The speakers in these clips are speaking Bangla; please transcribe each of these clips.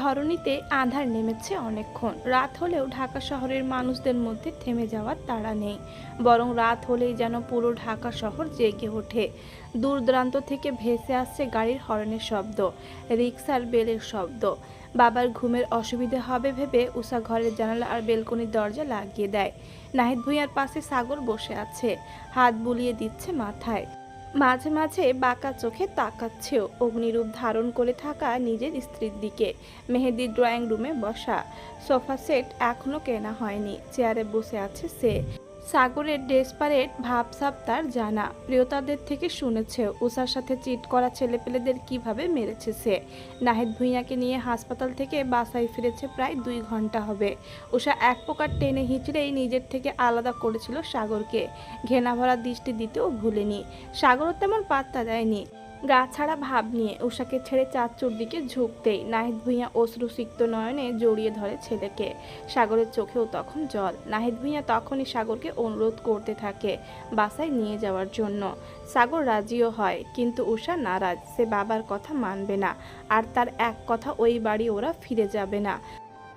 ধরণীতে আধার নেমেছে অনেকক্ষণ। রাত হলেও ঢাকা শহরের মানুষদের মধ্যে থেমে যাওয়ার তাড়া নেই। বরং রাত হলেই যেন পুরো ঢাকা শহর জেগে ওঠে। দূর দূরান্ত থেকে ভেসে আসছে গাড়ির হর্নের শব্দ রিক্সার বেলের শব্দ। বাবার ঘুমের অসুবিধে হবে ভেবে উষা ঘরের জানালা আর বেলকনির দরজা লাগিয়ে দেয়। নাহিদ ভুঁইয়ার পাশে সাগর বসে আছে, হাত বুলিয়ে দিচ্ছে মাথায়। মাঝে মাঝে বাঁকা চোখে তাকাচ্ছেও অগ্নিরূপ ধারণ করে থাকা নিজের স্ত্রীর দিকে মেহেদির ড্রয়িং রুমে বসা। সোফা সেট এখনও কেনা হয়নি, চেয়ারে বসে আছে সে। সাগরের ডেসপারেট ভাবসাব তার জানা। প্রিয়তাদের থেকে শুনেছে উষার সাথে চিট করা ছেলেপেলেদের কীভাবে মেরেছে সে? নাহিদ ভুঁইয়াকে নিয়ে হাসপাতাল থেকে বাসায় ফিরেছে প্রায় দুই ঘণ্টা হবে। উষা এক প্রকার টেনে হিঁচড়েই নিজের থেকে আলাদা করেছিল সাগরকে। ঘেনা ভরা দৃষ্টি দিতেও ভুলেনি। সাগরও তেমন পাত্তা দেয়নি। গা ছাড়া ভাব নিয়ে উষাকে ছেড়ে চাচুর দিকে ঝুঁকতেই নাহিদ ভুঁইয়া অশ্রুসিক্ত নয়নে জড়িয়ে ধরে ছেলেকে। সাগরের চোখেও তখন জল। নাহিদ ভুঁইয়া তখনই সাগরকে অনুরোধ করতে থাকে বাসায় নিয়ে যাওয়ার জন্য। সাগর রাজিও হয়, কিন্তু উষা নারাজ। সে বাবার কথা মানবে না, আর তার এক কথা ওই বাড়ি ওরা ফিরে যাবে না।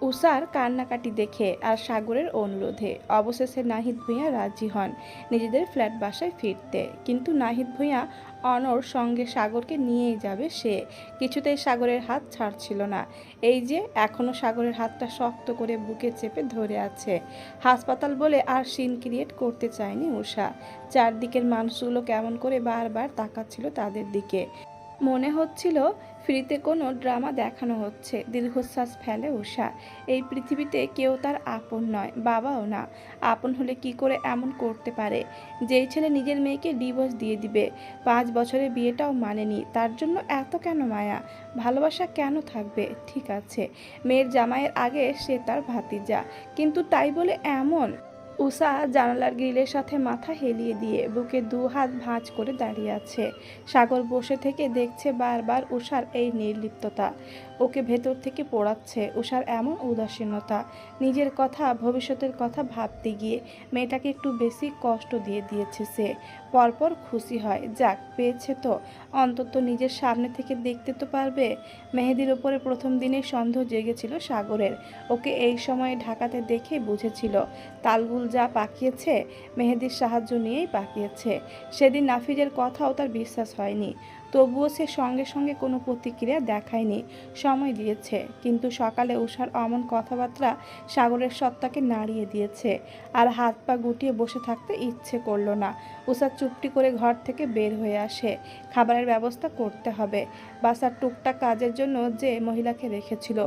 উষার কান্নাকাটি দেখে আর সাগরের অনুরোধে। অবশেষে নাহিদ ভূঁইয়া রাজি হন, নিজেদের ফ্ল্যাট বাসায় ফিরতে। কিন্তু নাহিদ ভূঁইয়া অনর সঙ্গে সাগরকে নিয়েই যাবে সে। কিছুতেই সাগরের হাত ছাড়ছিল না। এই যে এখনও সাগরের হাতটা শক্ত করে বুকে চেপে ধরে আছে। হাসপাতাল বলে আর সিন ক্রিয়েট করতে চায়নি উষা চারদিকের মানুষগুলো কেমন করে বারবার তাকাচ্ছিল তাদের দিকে। মনে হচ্ছিল ফ্রিতে কোনো ড্রামা দেখানো হচ্ছে। দীর্ঘশ্বাস ফেলে উষা এই পৃথিবীতে কেউ তার আপন নয়, বাবাও না। আপন হলে কি করে এমন করতে পারে? যেই ছেলে নিজের মেয়েকে ডিভোর্স দিয়ে দিবে। পাঁচ বছরের বিয়েটাও মানেনি। তার জন্য এত কেন মায়া? ভালোবাসা কেন থাকবে? ঠিক আছে। মেয়ের জামাইয়ের আগে সে তার ভাতিজা। কিন্তু তাই বলে এমন? উষা জানালার গ্রিলের সাথে মাথা হেলিয়ে দিয়ে বুকে দু হাত ভাঁজ করে দাঁড়িয়ে আছে। সাগর বসে থেকে দেখছে বারবার উষার এই নির্লিপ্ততা। ওকে ভেতর থেকে পোড়াচ্ছে উষার এমন উদাসীনতা। নিজের কথা, ভবিষ্যতের কথা ভাবতে গিয়ে মেয়েটাকে একটু বেশি কষ্ট দিয়ে দিয়েছে সে। পরপর খুশি হয়, যাক, পেয়েছে তো। অন্তত নিজের সামনে থেকে দেখতে তো পারবে। মেহেদির ওপরে প্রথম দিনে সন্দেহ জেগেছিল সাগরের। ওকে এই সময়ে ঢাকাতে দেখে বুঝেছিল, তালগুল যা পাকিয়েছে, মেহেদির সাহায্য নিয়েই পাকিয়েছে। সেদিন নাফিজের কথাও তার বিশ্বাস হয়নি। তবুও সে সঙ্গে সঙ্গে কোনো প্রতিক্রিয়া দেখায়নি। সময় দিয়েছে, কিন্তু সকালে উষার অমন কথাবার্তা সাগরের সত্তাকে নাড়িয়ে দিয়েছে আর হাত পা গুটিয়ে বসে থাকতে ইচ্ছে করল না। উষা চুপটি করে ঘর থেকে বের হয়ে আসে। খাবারের ব্যবস্থা করতে হবে। বাসার টুকটাক কাজের জন্য যে মহিলাকে রেখেছিল,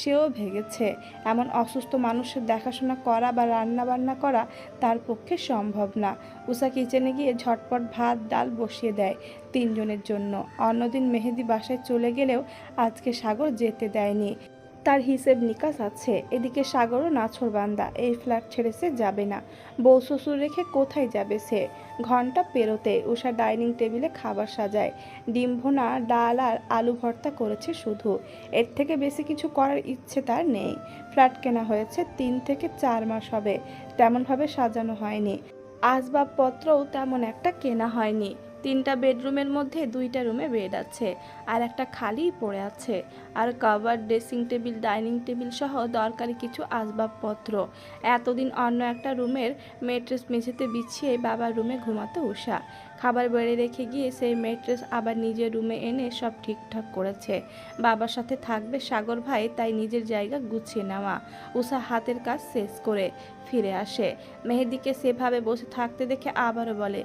সেও ভেগেছে। এমন অসুস্থ মানুষের দেখাশোনা করা বা রান্না বান্না করা তার পক্ষে সম্ভব না। উষা কিচেনে গিয়ে ঝটপট ভাত, ডাল বসিয়ে দেয় তিনজনের জন্য। অন্যদিন মেহেদি বাসায় চলে গেলেও আজকে সাগর যেতে দেয়নি। তার হিসেব নিকাশ আছে। এদিকে সাগরও নাছর বান্দা এই ফ্ল্যাট ছেড়ে সে যাবে না। বউ শ্বশুর রেখে কোথায় যাবে সে? ঘণ্টা পেরোতে উষা ডাইনিং টেবিলে খাবার সাজায়। ডিম ভোনা, ডাল আর আলু ভর্তা করেছে শুধু। এর থেকে বেশি কিছু করার ইচ্ছে তার নেই। ফ্ল্যাট কেনা হয়েছে তিন থেকে চার মাস হবে। তেমনভাবে সাজানো হয়নি। আসবাবপত্রও তেমন একটা কেনা হয়নি। তিনটা বেডরুমের মধ্যে দুইটা রুমে বেড আছে, আর একটা খালি পড়ে আছে। আর cover dressing table, dining table সহ দরকারি কিছু আসবাবপত্র। এতদিন অন্য একটা রুমের মেট্রেস মেঝেতে বিছিয়ে বাবার রুমে ঘুমাতো উষা খাবার বেড়ে রেখে গিয়ে সেই মেট্রেস আবার নিজের রুমে এনে সব ঠিকঠাক করেছে। বাবার সাথে থাকবে সাগর ভাই, তাই নিজের জায়গা গুছিয়ে নেওয়া। উষা হাতের কাজ শেষ করে ফিরে আসে। মেহেদিকে সেভাবে বসে থাকতে দেখে আবারও বলে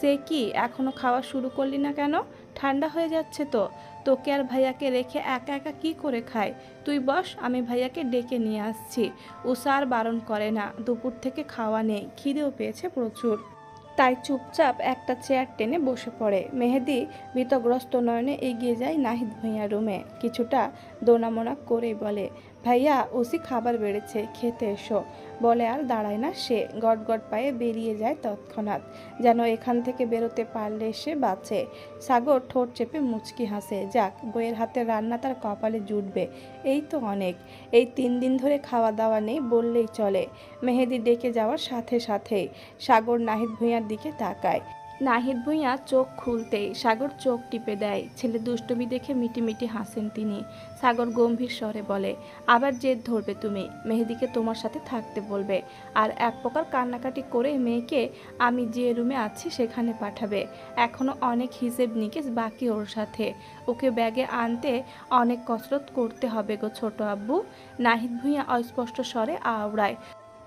সে কি এখনও খাওয়া শুরু করলি না কেন? ঠান্ডা হয়ে যাচ্ছে তো। তোকে আর ভাইয়াকে রেখে একা একা কি করে খায়? তুই বস, আমি ভাইয়াকে ডেকে নিয়ে আসছি। উষা আর বারণ করে না, দুপুর থেকে খাওয়া নেই, খিদেও পেয়েছে প্রচুর। তাই চুপচাপ একটা চেয়ার টেনে বসে পড়ে। মেহেদি ভীতগ্রস্ত নয়নে এগিয়ে যায় নাহিদ ভাইয়া রুমে। কিছুটা দোনামোনা করেই বলে ভাইয়া, ওসি খাবার বেড়েছে, খেতে এসো। বলে আর দাঁড়ায় না সে গট গট পায়ে বেরিয়ে যায় তৎক্ষণাৎ। যেন এখান থেকে বেরোতে পারলে সে বাঁচে। সাগর ঠোঁট চেপে মুচকি হাসে, যাক, বইয়ের হাতে রান্না তার কপালে জুটবে। এই তো অনেক। এই তিন দিন ধরে খাওয়া দাওয়া নেই বললেই চলে। মেহেদি ডেকে যাওয়ার সাথে সাথেই সাগর নাহিদ ভূঁইয়ার দিকে তাকায়। নাহিদ ভুঁইয়া চোখ খুলতেই সাগর চোখ টিপে দেয়। ছেলে দুষ্টমি দেখে মিটিমিটি হাসেন তিনি। সাগর গম্ভীর স্বরে বলে, আবার জেদ ধরবে তুমি। মেহেদিকে তোমার সাথে থাকতে বলবে। আর এক প্রকার কান্নাকাটি করে মেয়েকে আমি যে রুমে আছি সেখানে পাঠাবে। এখনও অনেক হিসেব নিকেশ বাকি ওর সাথে। ওকে ব্যাগে আনতে অনেক কসরত করতে হবে গো ছোট আব্বু। নাহিদ ভুঁইয়া অস্পষ্ট স্বরে আওড়ায়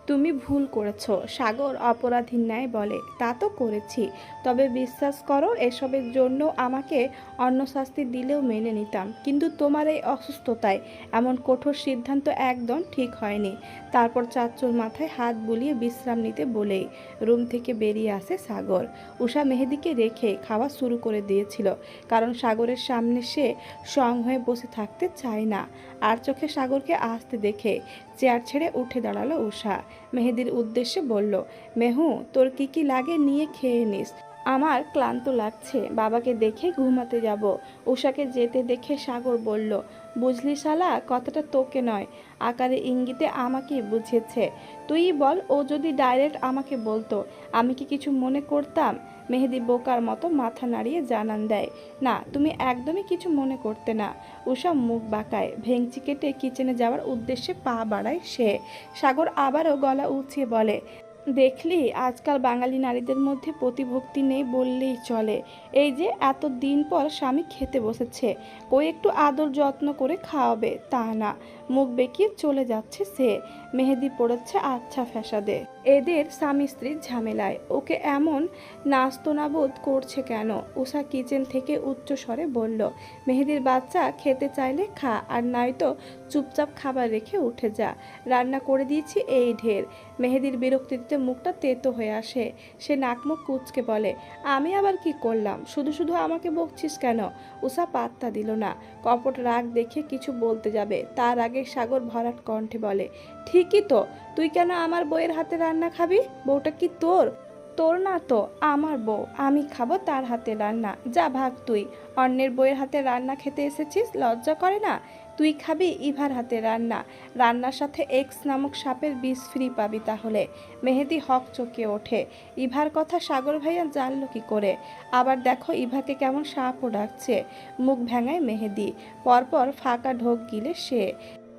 তুমি ভুল করেছ, সাগর অপরাধীর ন্যায় বলে। তা তো করেছি, তবে বিশ্বাস করো, এসবের জন্য আমাকে অন্য শাস্তি দিলেও মেনে নিতাম। কিন্তু তোমার এই অসুস্থতায় এমন কঠোর সিদ্ধান্ত একদম ঠিক হয়নি। তারপর চাচ্চুর মাথায় হাত বুলিয়ে বিশ্রাম নিতে বলেই রুম থেকে বেরিয়ে আসে সাগর। উষা মেহেদিকে রেখে খাওয়া শুরু করে দিয়েছিল, কারণ সাগরের সামনে সে সং হয়ে বসে থাকতে চায় না। আর চোখে সাগরকে আসতে দেখে চেয়ার ছেড়ে উঠে দাঁড়াল উষা মেহেদির উদ্দেশ্যে বলল, মেহু, তোর কি কি লাগে নিয়ে খেয়ে নিস। আমার ক্লান্ত লাগছে, বাবাকে দেখে ঘুমাতে যাব। উষাকে যেতে দেখে সাগর বলল বুঝলি শালা, কথাটা তোকে নয়। আকারে ইঙ্গিতে আমাকে বুঝেছে। তুই বল, ও যদি ডাইরেক্ট আমাকে বলতো, আমি কি কিছু মনে করতাম? মেহেদি বোকার মতো মাথা নাড়িয়ে জানান দেয়। না, তুমি একদমই কিছু মনে করতে না। উষা মুখ বাঁকায়, ভেংচি কেটে কিচেনে যাওয়ার উদ্দেশ্যে পা বাড়ায় সে। সাগর আবারও গলা উঁচিয়ে বলে দেখলি? আজকাল বাঙালি নারীদের মধ্যে প্রতিভক্তি নেই বললেই চলে। এই যে এত দিন পর স্বামী খেতে বসেছে। ও একটু আদর যত্ন করে খাওয়াবে? তা না। মুখ বেঁকিয়ে চলে যাচ্ছে সে। মেহেদি পড়েছে আচ্ছা ফ্যাসাদে। এদের স্বামী স্ত্রীর ঝামেলায়। ওকে এমন নাস্তনাবোধ করছে কেন? উষা কিচেন থেকে উচ্চ স্বরে বলল, মেহেদির বাচ্চা খেতে চাইলে খা, আর নয়তো চুপচাপ খাবার রেখে উঠে যা। রান্না করে দিয়েছি এই ঢের। মেহেদির বিরক্তিতে মুখটা তেতো হয়ে আসে। সে নাকমুখ কুচকে বলে, আমি আবার কি করলাম? শুধু শুধু আমাকে বকছিস কেন? উষা পাত্তা দিল না। কপট রাগ দেখে কিছু বলতে যাবে। তার আগে সাগর ভরাট কণ্ঠে বলে, ঠিকই তো। তুই কেন আমার বইয়ের হাতে রান্না খাবি? বউটা কি তোর? তোর না তো, আমার বউ। আমি খাব তার হাতে রান্না। যা ভাগ তুই। অন্যের বইয়ের হাতে রান্না খেতে এসেছিস? লজ্জা করে না? তুই খাবি ইভার হাতে রান্না। রান্নার সাথে এক্স নামক সাপের বিষ ফ্রি পাবি তাহলে। মেহেদি হক চোখে ওঠে। ইভার কথা সাগর ভাইয়া জানলো কি করে? আবার দেখো ইভাকে কেমন সাপও ডাকছে। মুখ ভেঙায় মেহেদি। পরপর ফাঁকা ঢোক গিলে সে।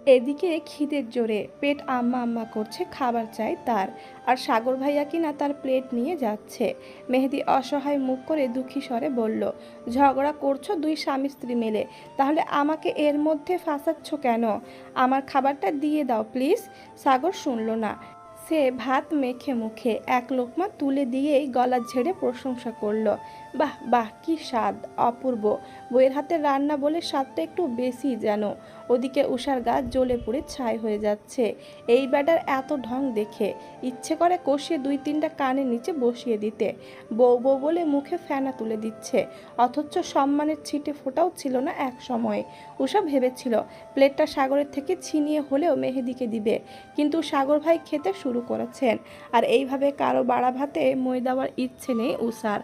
এদিকে খিদের জোরে পেট আম্মা আম্মা করছে খাবার চাই তার। আর সাগর ভাইয়া কিনা তার প্লেট নিয়ে যাচ্ছে। মেহেদি অসহায় মুখ করে দুঃখী স্বরে বলল, ঝগড়া করছ দুই স্বামী স্ত্রী মিলে, তাহলে আমাকে এর মধ্যে ফাঁসাচ্ছ কেন? আমার খাবারটা দিয়ে দাও প্লিজ। সাগর শুনল না। সে ভাত মেখে মুখে এক লোকমা তুলে দিয়েই গলা ঝেড়ে প্রশংসা করল। বাহ বাহ, কি স্বাদ, অপূর্ব। বইয়ের হাতে রান্না বলে স্বাদটা একটু বেশি যেন। ওদিকে উষার গাছ জ্বলে পুড়ে ছাই হয়ে যাচ্ছে। এই ব্যাটার এত ঢং দেখে। ইচ্ছে করে কষিয়ে দুই তিনটা কানের নিচে বসিয়ে দিতে। বউ বউ বলে মুখে ফেনা তুলে দিচ্ছে। অথচ সম্মানের ছিটে ফোটাও ছিল না এক সময়। উষা ভেবেছিল, প্লেটটা সাগরের থেকে ছিনিয়ে হলেও মেহেদিকে দিবে। কিন্তু সাগর ভাই খেতে শুরু করেছেন। আর এইভাবে কারও বাড়া ভাতে মই দেওয়ার ইচ্ছে নেই উষার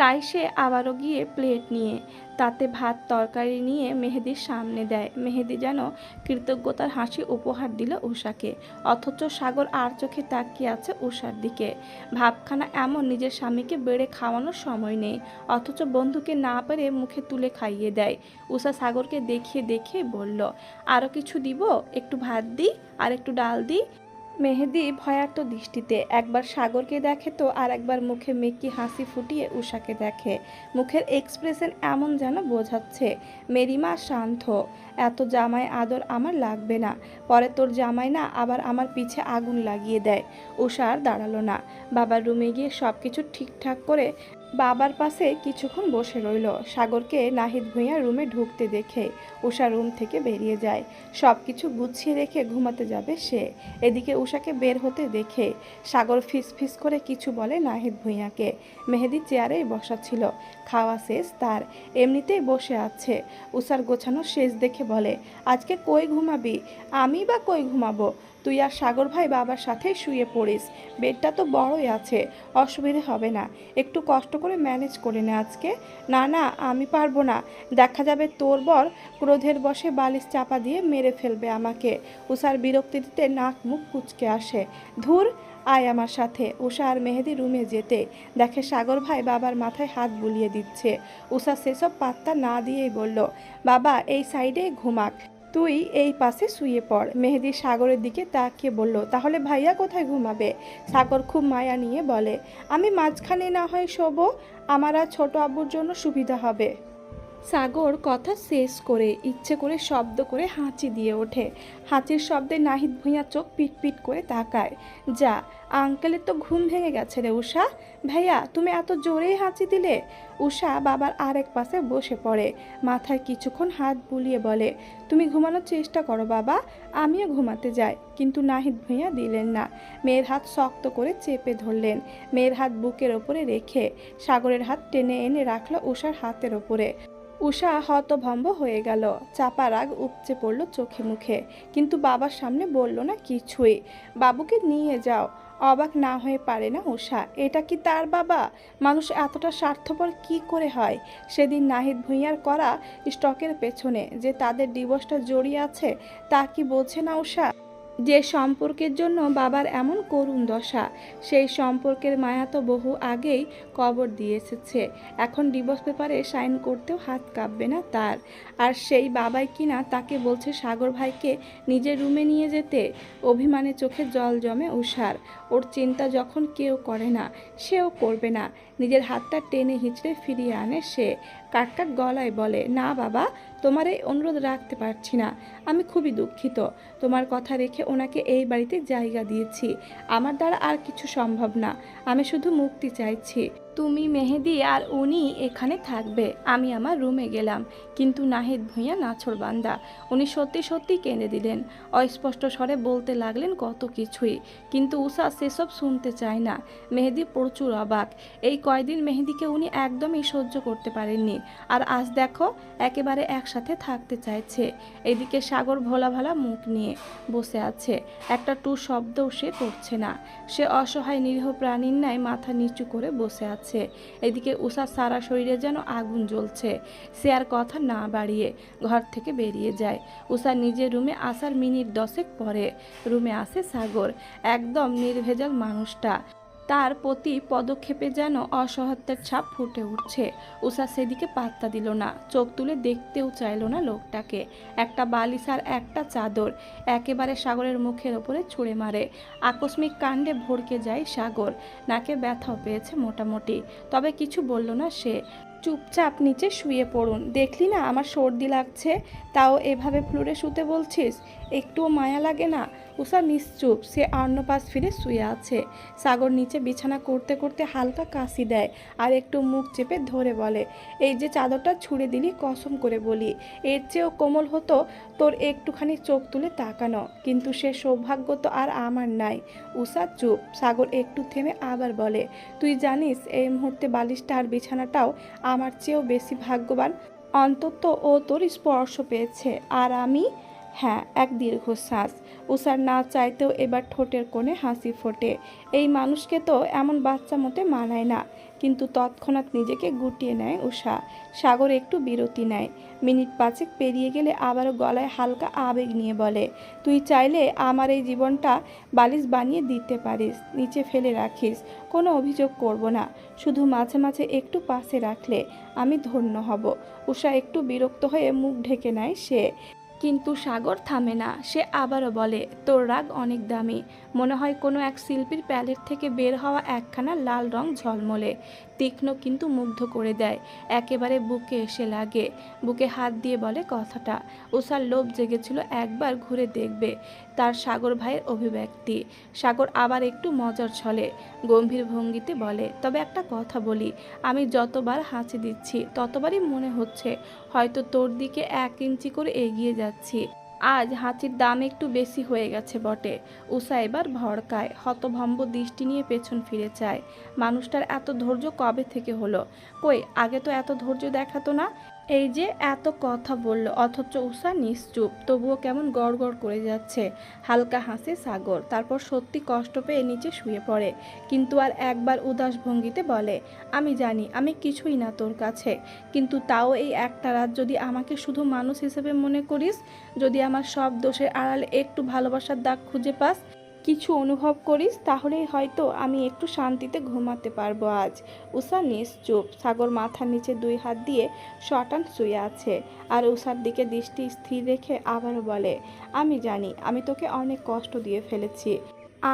তাই সে আবারও গিয়ে প্লেট নিয়ে, তাতে ভাত, তরকারি নিয়ে মেহেদির সামনে দেয়। মেহেদি যেন কৃতজ্ঞতার হাসি উপহার দিল উষাকে অথচ সাগর আর চোখে তাকিয়ে আছে উষার দিকে। ভাবখানা এমন নিজের স্বামীকে বেড়ে খাওয়ানোর সময় নেই, অথচ বন্ধুকে না পেরে মুখে তুলে খাইয়ে দেয়। উষা সাগরকে দেখিয়ে দেখিয়ে বলল আরও কিছু দিব? একটু ভাত দিই আর একটু ডাল দিই? মেহেদি ভয়ার্ত দৃষ্টিতে একবার সাগরকে দেখে তো আর একবার মুখে মেকি হাসি ফুটিয়ে উষাকে দেখে। মুখের এক্সপ্রেশন এমন যেন বোঝাচ্ছে মেরিমা শান্ত। এত জামাই আদর আমার লাগবে না। পরে তোর জামাই না আবার আমার পিছে আগুন লাগিয়ে দেয়। উষা আর দাঁড়াল না। বাবার রুমে গিয়ে সব কিছু ঠিকঠাক করে বাবার পাশে কিছুক্ষণ বসে রইল। সাগরকে নাহিদ ভূঁইয়া রুমে ঢুকতে দেখে উষা রুম থেকে বেরিয়ে যায়। সব কিছু গুছিয়ে রেখে ঘুমাতে যাবে সে। এদিকে উষাকে বের হতে দেখে সাগর ফিস ফিস করে কিছু বলে নাহিদ ভূঁইয়াকে। মেহেদি চেয়ারেই বসা ছিল। খাওয়া শেষ তার। এমনিতেই বসে আছে। উষার গোছানো শেষ দেখে বলে, আজকে কই ঘুমাবি? আমি বা কই ঘুমাবো? তুই আর সাগর ভাই বাবার সাথে শুয়ে পড়িস। বেডটা তো বড়ই আছে, অসুবিধে হবে না। একটু কষ্ট করে ম্যানেজ করে নে আজকে। না না, আমি পারব না। দেখা যাবে তোর বর ক্রোধের বসে বালিশ চাপা দিয়ে মেরে ফেলবে আমাকে। উষার বিরক্তিতে নাক মুখ কুচকে আসে। ধুর, আয় আমার সাথে। উষা আর মেহেদি রুমে যেতে। দেখে সাগর ভাই বাবার মাথায় হাত বুলিয়ে দিচ্ছে। উষা সেসব পাত্তা না দিয়েই বলল, বাবা, এই সাইডে ঘুমাক। তুই এই পাশে শুয়ে পড়। মেহেদি সাগরের দিকে তাকিয়ে বলল, তাহলে ভাইয়া কোথায় ঘুমাবে? সাগর খুব মায়া নিয়ে বলে, আমি মাঝখানে না হয় শোবো, আমার আর ছোট আব্বুর জন্য সুবিধা হবে। সাগর কথা শেষ করে ইচ্ছে করে শব্দ করে হাঁচি দিয়ে ওঠে। হাঁচির শব্দে নাহিদ ভুঁইয়া চোখ পিট পিট করে তাকায়। যা আঙ্কেলের তো ঘুম ভেঙে গেছে রে উষা ভাইয়া, তুমি এত জোরেই হাঁচি দিলে? উষা বাবার আরেক পাশে বসে পড়ে, মাথায় কিছুক্ষণ হাত বুলিয়ে বলে, তুমি ঘুমানোর চেষ্টা করো বাবা, আমিও ঘুমাতে যাই। কিন্তু নাহিদ ভুঁইয়া দিলেন না। মেয়ের হাত শক্ত করে চেপে ধরলেন, মেয়ের হাত বুকের ওপরে রেখে সাগরের হাত টেনে এনে রাখল উষার হাতের ওপরে। উষা হতভম্ব হয়ে গেল, চাপা রাগ উপচে পড়ল চোখে মুখে, কিন্তু বাবার সামনে বলল না কিছুই, বাবুকে নিয়ে যাও। অবাক না হয়ে পারে না উষা এটা কি তার বাবা? মানুষ এতটা স্বার্থপর কি করে হয়? সেদিন নাহিদ ভুঁইয়ার করা স্টকের পেছনে যে তাদের ডিভোর্সটা জড়িয়ে আছে, তা কি বোঝে না উষা যে সম্পর্কের জন্য বাবার এমন করুণ দশা, সেই সম্পর্কের মায়া তো বহু আগেই কবর দিয়ে এসেছে। এখন ডিভোর্স পেপারে সাইন করতেও হাত কাঁপবে না তার। আর সেই বাবাই কিনা তাকে বলছে, সাগর ভাইকে নিজের রুমে নিয়ে যেতে। অভিমানে চোখে জল জমে উষার ওর চিন্তা যখন কেউ করে না, সেও করবে না। নিজের হাতটা টেনে হিঁচড়ে ফিরিয়ে আনে সে। কাটকাট গলায় বলে, না বাবা তোমার এই অনুরোধ রাখতে পারছি না। আমি খুবই দুঃখিত। তোমার কথা রেখে ওনাকে এই বাড়িতে জায়গা দিয়েছি। আমার দ্বারা আর কিছু সম্ভব না। আমি শুধু মুক্তি চাইছি। তুমি মেহেদি আর উনি এখানে থাকবে। আমি আমার রুমে গেলাম। কিন্তু নাহিদ ভুঁইয়া নাছর বান্দা। উনি সত্যি সত্যি কেঁদে দিলেন। অস্পষ্ট স্বরে বলতে লাগলেন কত কিছুই। কিন্তু উষা সেসব শুনতে চায় না। মেহেদি প্রচুর অবাক। এই কয়দিন মেহেদিকে উনি একদমই সহ্য করতে পারেননি। আর আজ দেখো, একেবারে একসাথে থাকতে চাইছে। এদিকে সাগর ভোলা ভালা মুখ নিয়ে বসে আছে। একটা টু শব্দও সে করছে না। সে অসহায় নিরীহ প্রাণীর ন্যায় মাথা নিচু করে বসে আছে। এদিকে উষার সারা শরীরে যেন আগুন জ্বলছে। সে আর কথা না বাড়িয়ে ঘর থেকে বেরিয়ে যায়। উষা নিজের রুমে আসার মিনিট দশেক পরে। রুমে আসে সাগর, একদম নির্ভেজাল মানুষটা। তার প্রতি পদক্ষেপে যেন অসহত্যের ছাপ ফুটে উঠছে। উষা সেদিকে পাত্তা দিল না, চোখ তুলে দেখতেও চাইল না লোকটাকে। একটা বালিশ আর একটা চাদর একেবারে সাগরের মুখের ওপরে ছুঁড়ে মারে। আকস্মিক কাণ্ডে ভরকে যায় সাগর। নাকে ব্যথাও পেয়েছে মোটামুটি। তবে কিছু বলল না সে। চুপচাপ নিচে শুয়ে পড়ুন। দেখলি না আমার সর্দি লাগছে? তাও এভাবে ফ্লোরে শুতে বলছিস? একটুও মায়া লাগে না? উষা নিশ্চুপ, সে অন্নপাশ ফিরে শুয়ে আছে। সাগর নিচে বিছানা করতে করতে হালকা কাশি দেয় আর একটু মুখ চেপে ধরে বলে, এই যে চাদরটা ছুঁড়ে দিলি, কসম করে বলি। এর চেয়েও কোমল হতো তোর একটুখানি চোখ তুলে তাকানো। কিন্তু সে সৌভাগ্য তো আর আমার নাই। উষা চুপ, সাগর একটু থেমে আবার বলে, তুই জানিস, এই মুহূর্তে বালিশটা আর বিছানাটাও আমার চেয়েও বেশি ভাগ্যবান। অন্তত ও তোর স্পর্শ পেয়েছে। আর আমি হ্যাঁ এক দীর্ঘশ্বাস উষার না চাইতেও এবার ঠোঁটের কোণে হাসি ফোটে। এই মানুষকে তো এমন বাচ্চা মতে মানায় না, কিন্তু তৎক্ষণাৎ নিজেকে গুটিয়ে নেয় উষা। সাগর একটু বিরতি নেয়। মিনিট পাঁচেক পেরিয়ে গেলে আবারও গলায় হালকা আবেগ নিয়ে বলে, তুই চাইলে আমার এই জীবনটা বালিশ বানিয়ে দিতে পারিস, নিচে ফেলে রাখিস, কোনো অভিযোগ করব না। শুধু মাঝে মাঝে একটু পাশে রাখলে আমি ধন্য হব। উষা একটু বিরক্ত হয়ে মুখ ঢেকে নেয় সে। কিন্তু সাগর থামে না। সে আবারও বলে, তোর রাগ অনেক দামি। মনে হয় কোনো এক শিল্পীর প্যালেট থেকে বের হওয়া একখানা লাল রং ঝলমলে। তীক্ষ্ণ কিন্তু মুগ্ধ করে দেয়। একেবারে বুকে এসে লাগে। বুকে হাত দিয়ে বলে কথাটা। উষার লোভ জেগেছিল একবার ঘুরে দেখবে তার সাগর ভাইয়ের অভিব্যক্তি। সাগর আবার একটু মজার ছলে। গম্ভীর ভঙ্গিতে বলে, তবে একটা কথা বলি। আমি যতবার হাঁচি দিচ্ছি, ততবারই মনে হচ্ছে হয়তো তোর দিকে এক ইঞ্চি করে এগিয়ে যাচ্ছি। আজ হাঁচির দাম একটু বেশি হয়ে গেছে বটে। উষা এবার ভড়কায়, হতভম্ব দৃষ্টি নিয়ে পেছন ফিরে চায়। মানুষটার এত ধৈর্য কবে থেকে হলো? কই, আগে তো এত ধৈর্য দেখাতো না? এই যে এত কথা বলল, অথচ উষা নিশ্চুপ, তবুও কেমন গড়গড় করে যাচ্ছে। হালকা হাসে সাগর, তারপর সত্যি কষ্ট পেয়ে নিচে শুয়ে পড়ে। কিন্তু আর একবার উদাস ভঙ্গিতে বলে, আমি জানি, আমি কিছুই না তোর কাছে। কিন্তু তাও এই একটা রাত যদি আমাকে শুধু মানুষ হিসেবে মনে করিস, যদি আমার সব দোষের আড়ালে একটু ভালোবাসার দাগ খুঁজে পাস কিছু অনুভব করিস তাহলেই হয়তো আমি একটু শান্তিতে ঘুমাতে পারব আজ। উষা নিশ্চুপ। সাগর মাথার নিচে দুই হাত দিয়ে শটান শুয়ে আছে। আর উষার দিকে দৃষ্টি স্থির রেখে আবারও বলে, আমি জানি, আমি তোকে অনেক কষ্ট দিয়ে ফেলেছি।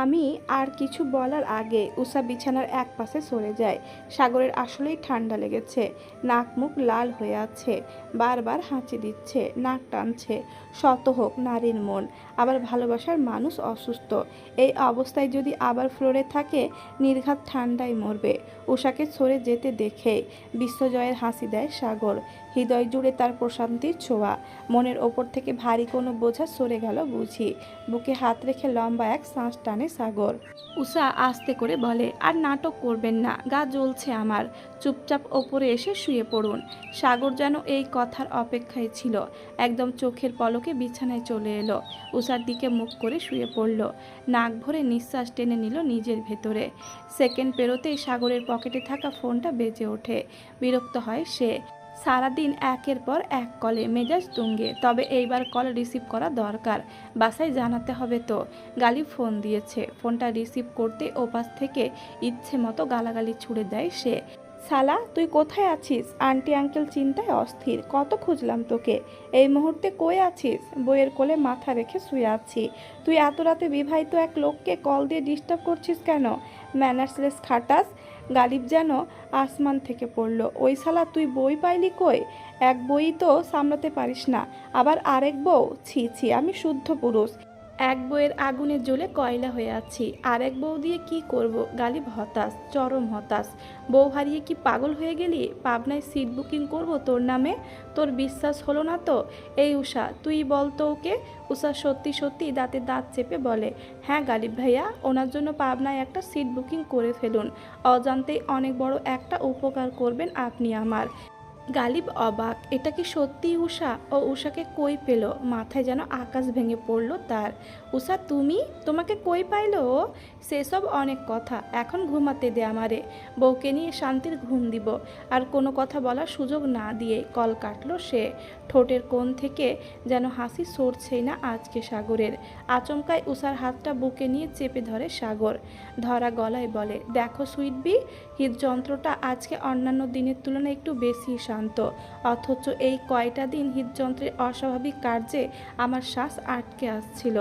আমি আর কিছু বলার আগে উষা বিছানার এক পাশে সরে যায়। সাগরের আসলেই ঠান্ডা লেগেছে। নাক মুখ লাল হয়ে আছে। বারবার হাঁচি দিচ্ছে, নাক টানছে। শত হোক নারীর মন। আবার ভালোবাসার মানুষ অসুস্থ। এই অবস্থায় যদি আবার ফ্লোরে থাকে, নির্ঘাত ঠান্ডায় মরবে। উষাকে সরে যেতে দেখে বিশ্বজয়ের হাসি দেয় সাগর। হৃদয় জুড়ে তার প্রশান্তির ছোঁয়া। মনের ওপর থেকে ভারী কোনো বোঝা সরে গেল বুঝি। বুকে হাত রেখে লম্বা এক শ্বাস টানে সাগর। উষা আস্তে করে বলে, আর নাটক করবেন না, গা জ্বলছে আমার। চুপচাপ ওপরে এসে শুয়ে পড়ুন। সাগর যেন এই কথার অপেক্ষায় ছিল। একদম চোখের পলকে বিছানায় চলে এলো। উষার দিকে মুখ করে শুয়ে পড়ল। নাক ভরে নিঃশ্বাস টেনে নিল নিজের ভেতরে। সেকেন্ড পেরোতেই সাগরের পকেটে থাকা ফোনটা বেজে ওঠে। বিরক্ত হয় সে। সারাদিন একের পর এক কলে, মেজাজ তুঙ্গে। তবে এইবার কল রিসিভ করা দরকার। বাসায় জানাতে হবে তো। গালি ফোন দিয়েছে। ফোনটা রিসিভ করতে ওপাশ থেকে ইচ্ছে মতো গালাগালি ছুড়ে দেয় সে। শালা তুই কোথায় আছিস? আন্টি আঙ্কেল চিন্তায় অস্থির। কত খুঁজলাম তোকে? এই মুহূর্তে কই আছিস? বইয়ের কোলে মাথা রেখে শুয়ে আছি। তুই এত রাতে বিবাহিত এক লোককে কল দিয়ে ডিস্টার্ব করছিস কেন? ম্যানার্সলেস খাটাস, গালিব যেন আসমান থেকে পড়ল। ওই শালা তুই বই পাইলি কই? এক বই তো সামলাতে পারিস না। আবার আরেক বউ? ছি ছি, আমি শুদ্ধ পুরুষ। এক বইয়ের আগুনে জ্বলে কয়লা হয়ে আছি। আর এক বউ দিয়ে কি করব? গালিব হতাশ, চরম হতাশ। বউ হারিয়ে কি পাগল হয়ে গেলি? পাবনায় সিট বুকিং করব তোর নামে? তোর বিশ্বাস হলো না তো? এই উষা তুই বল তো ওকে। উষা সত্যি সত্যি দাঁতে দাঁত চেপে বলে হ্যাঁ গালিব ভাইয়া, ওনার জন্য পাবনায় একটা সিট বুকিং করে ফেলুন। অজান্তেই অনেক বড় একটা উপকার করবেন আপনি আমার। গালিব অবাক, এটা কি সত্যি উষা ও উষাকে কই পেল? মাথায় যেন আকাশ ভেঙে পড়ল তার। উষা তুমি? তোমাকে কই পাইলো সেসব অনেক কথা, এখন ঘুমাতে দে আমারে। বউকে নিয়ে শান্তির ঘুম দিব, আর কোনো কথা বলার সুযোগ না দিয়ে কল কাটলো সে। ঠোঁটের কোণ থেকে যেন হাসি সরছেই না আজকে সাগরের। আচমকায় উষার হাতটা বুকে নিয়ে চেপে ধরে সাগর। ধরা গলায় বলে, দেখো সুইটবি, হৃদযন্ত্রটা আজকে অন্যান্য দিনের তুলনায় একটু বেশি শান্ত অথচ এই কয়টা দিন হৃদযন্ত্রের অস্বাভাবিক কার্যে আমার শ্বাস আটকে আসছিল।